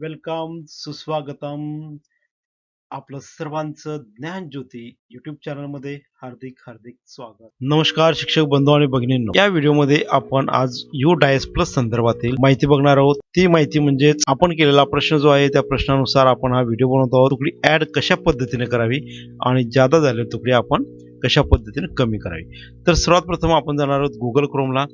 Welcome सुस्वागतम. आपलं सर्वांचं ज्ञान ज्योती युट्यूब चॅनलमध्ये हार्दिक हार्दिक स्वागत. नमस्कार शिक्षक बंधू आणि भगिनींनो. या व्हिडिओमध्ये आपण आज यू डायस प्लस संदर्भातील माहिती बघणार आहोत. ती माहिती म्हणजेच आपण केलेला प्रश्न जो आहे त्या प्रश्नानुसार आपण हा व्हिडिओ बनवत आहोत. तुकडी ऍड कशा पद्धतीने करावी आणि जादा झाले तुकडी आपण कशा पद्धतीने कमी करावी? तर सर्वात प्रथम आपण जाणार आहोत गुगल क्रोमला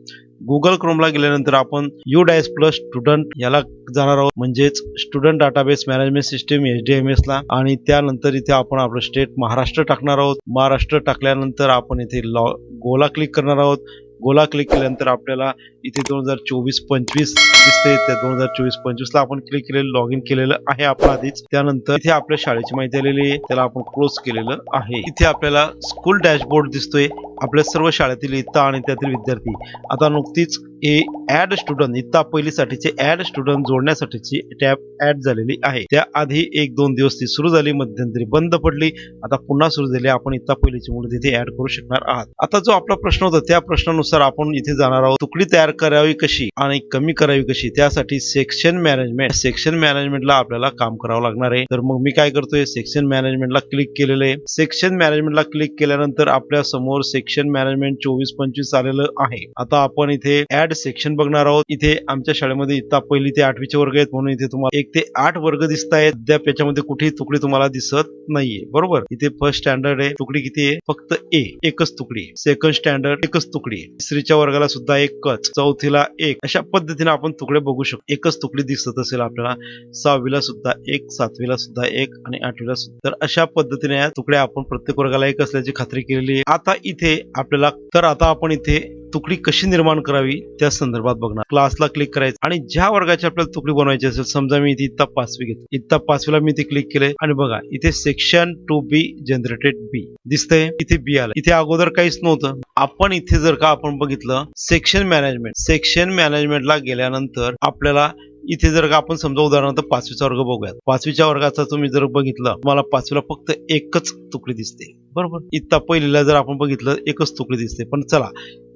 गुगल क्रोमला गेल्यानंतर आपण यू डायस प्लस स्टुडंट याला जाणार आहोत. म्हणजेच student database management system H D M S ला. आणि त्यानंतर इथे आपण आपलं स्टेट महाराष्ट्र टाकणार आहोत. महाराष्ट्र टाकल्यानंतर आपण इथे लॉ गोला क्लिक करणार आहोत. गोला क्लिक केल्यानंतर आपल्याला इथे दोन हजार चोवीस पंचवीस दिसते त्या दोन हजार चोवीस पंचवीस ला आपण क्लिक केलेलं लॉग इन केलेलं आहे आपण आधीच. त्यानंतर इथे आपल्या शाळेची माहिती आलेली आहे. त्याला आपण क्लोज केलेलं आहे. इथे आपल्याला स्कूल डॅशबोर्ड दिसतोय. आपल्या सर्व शाळेतील इयत्ता आणि त्यातील विद्यार्थी. आता नुकतीच हे ऍड स्टुडंट इयत्ता पहिलीसाठीचे ऍड स्टुडंट जोडण्यासाठीची टॅब ऍड झालेली आहे. त्याआधी एक दोन दिवस ती सुरू झाली मध्यंतरी बंद पडली. आता पुन्हा सुरू झाली. आपण इयत्ता पहिलीची मुलं तिथे ऍड करू शकणार आहात. आता जो आपला प्रश्न होता त्या प्रश्नानुसार आपण इथे जाणार आहोत. तुकडी तयार करावी कशी आणि कमी करावी कशी? त्यासाठी सेक्शन मॅनेजमेंट सेक्शन मॅनेजमेंटला आपल्याला काम करावं लागणार आहे. तर मग मी काय करतोय? सेक्शन मॅनेजमेंटला क्लिक केलेलं आहे. सेक्शन मॅनेजमेंटला क्लिक केल्यानंतर आपल्यासमोर सेक्शन मॅनेजमेंट चोवीस पंचवीस आलेलं आहे. आता आपण इथे ऍड सेक्शन बघणार आहोत. इथे आमच्या शाळेमध्ये इथं पहिली ते आठवीचे वर्ग आहेत. म्हणून इथे तुम्हाला एक ते आठ वर्ग दिसत आहेत. अद्याप याच्यामध्ये कुठेही तुकडी तुम्हाला दिसत नाहीये. बरोबर? इथे फर्स्ट स्टँडर्ड आहे. तुकडी किती आहे? फक्त ए एकच तुकडी. सेकंड स्टँडर्ड एकच तुकडी. तिसरीच्या वर्गाला सुद्धा एकच. चौथीला एक. अशा पद्धतीने आपण तुकडे बघू शकतो. एकच तुकडी दिसत असेल आपल्याला. सहावीला सुद्धा एक सातवीला सुद्धा एक आणि आठवीला सुद्धा. तर अशा पद्धतीने या तुकड्या आपण प्रत्येक वर्गाला एक असल्याची खात्री केलेली आहे. आता इथे आपल्याला तर आता आपण इथे तुकडी कशी निर्माण करावी त्या संदर्भात बघणार. क्लासला क्लिक करायचं आणि ज्या वर्गाची आपल्याला तुकडी बनवायची असेल समजा मी इथे इत्ता पाचवी घेतो इत्ता पाचवीला मी इथे क्लिक केले आणि बघा इथे section to be generated B दिसतंय? इथे बी आलं. इथे अगोदर काहीच नव्हतं. आपण इथे जर का आपण बघितलं सेक्शन मॅनेजमेंट सेक्शन मॅनेजमेंटला गेल्यानंतर आपल्याला इथे जर का आपण समजा उदाहरणार्थ पाचवीचा वर्ग बघूयात. पाचवीच्या वर्गाचा तुम्ही जर बघितलं तुम्हाला पाचवीला फक्त एकच तुकडी दिसते. बरोबर. इत्ता पहिलीला जर आपण बघितलं एकच तुकडी दिसते. पण चला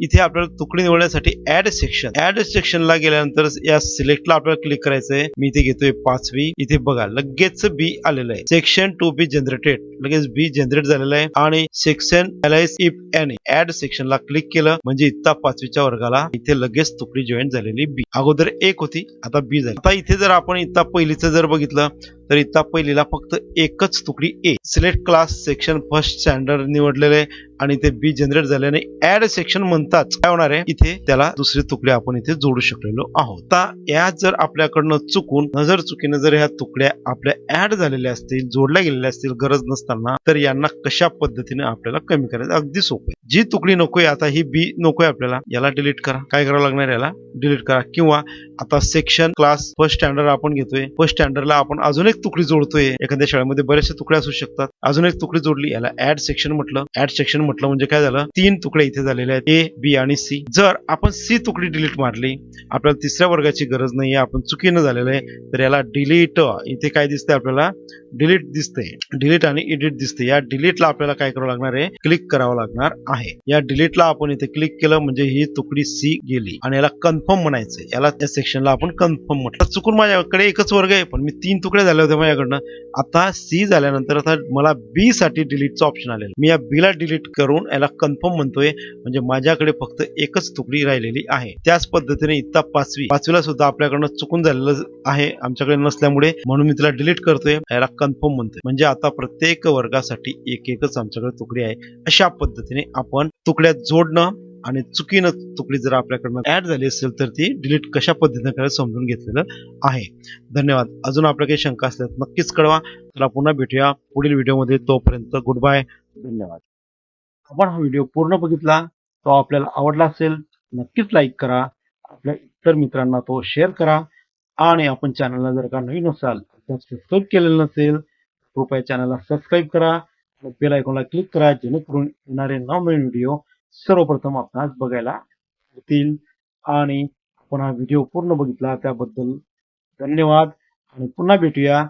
इथे आपल्याला तुकडी निवडण्यासाठी ऍड सेक्शन ऍड सेक्शनला गेल्यानंतर या सिलेक्टला आपल्याला क्लिक करायचंय. मी इथे घेतोय पाचवी. इथे बघा लगेच बी आलेलं आहे. सेक्शन टू बी जनरेटेड लगेच बी जनरेट झालेलं आहे. आणि section alias if any add सेक्शनला click केलं म्हणजे इत्ता पाचवीच्या वर्गाला इथे लगेच तुकडी जॉईन झालेली बी अगोदर एक होती आता बी झाली. आता इथे जर आपण इत्ता पहिलीचं जर बघितलं तर इथं पहिलीला फक्त एकच तुकडी A. Select class section first standard निवडलेले आणि ते बी जनरेट झाल्याने ऍड सेक्शन म्हणताच काय होणार आहे? इथे त्याला दुसरे तुकडे आपण इथे जोडू शकलेलो आहोत. आता या जर आपल्याकडनं चुकून नजर चुकीने जर ह्या तुकड्या आपल्या ऍड झालेल्या असतील जोडल्या गेलेल्या असतील गरज नसताना तर यांना कशा पद्धतीने आपल्याला कमी करायचं अगदी सोपं आहे. जी तुकडी नकोय आता ही बी नकोय आपल्याला याला डिलीट करा. काय करावं लागणार याला? डिलीट करा. किंवा आता सेक्शन क्लास फर्स्ट स्टँडर्ड आपण घेतोय. फर्स्ट स्टँडर्डला आपण अजून एक तुकडी जोडतोय. एखाद्या शाळेमध्ये बरेचसे तुकडे असू शकतात. अजून एक तुकडी जोडली याला ऍड सेक्शन म्हटलं. ऍड सेक्शन म्हटलं म्हणजे काय झालं? तीन तुकडे इथे झालेले आहेत. ए बी आणि सी जर आपण सी तुकडी डिलीट मारली आपल्याला तिसऱ्या वर्गाची गरज नाहीये आपण चुकीनं झालेलं आहे तर याला डिलीट इथे काय दिसतंय आपल्याला? डिलीट दिसते डिलीट आणि एडिट दिसते या डिलीटला आपल्याला काय करावं लागणार आहे? क्लिक करावं लागणार आहे. या डिलीटला आपण इथे क्लिक केलं म्हणजे ही तुकडी सी गेली. आणि याला कन्फर्म म्हणायचं याला त्या सेक्शनला आपण कन्फर्म म्हटलं. चुकून माझ्याकडे एकच वर्ग आहे पण मी तीन तुकडे झाले होते माझ्याकडनं. आता सी झाल्यानंतर आता मला बी साठी डिलीटचं ऑप्शन आलेलं मी या बीला डिलीट करून याला कन्फर्म म्हणतोय. म्हणजे माझ्याकडे फक्त एकच तुकडी राहिलेली आहे. त्याच पद्धतीने इत्ता पाचवी. पाचवीला सुद्धा आपल्याकडनं चुकून झालेलं आहे. आमच्याकडे नसल्यामुळे म्हणून मी तिला डिलीट करतोय. याला कन्फर्म म्हणतोय. म्हणजे आता प्रत्येक वर्गासाठी एक एकच आमच्याकडे तुकडी आहे. अशा पद्धतीने आपण तुकड्या जोडणं आणि चुकीनं तुकडी जर आपल्याकडनं ऍड झाली असेल तर ती डिलीट कशा पद्धतीने करायला समजून घेतलेलं आहे. धन्यवाद. अजून आपल्या काही शंका असल्यास नक्कीच कळवा. चला पुन्हा भेटूया पुढील व्हिडिओमध्ये तोपर्यंत गुड बाय धन्यवाद. आपण हा व्हिडिओ पूर्ण बघितला तो आपल्याला आवडला असेल नक्कीच लाईक करा. आपल्या इतर मित्रांना तो शेअर करा. आणि आपण चॅनलला जर का नवीन असाल तर सबस्क्राईब केलेलं नसेल कृपया चॅनलला सबस्क्राईब करा. बेल आयकॉनला क्लिक करा जेणेकरून येणारे नवनवीन व्हिडिओ सर्वप्रथम आपणास बघायला येतील आणि आपण हा व्हिडिओ पूर्ण बघितला त्याबद्दल धन्यवाद. आणि पुन्हा भेटूया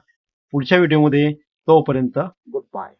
पुढच्या व्हिडिओमध्ये तोपर्यंत गुड बाय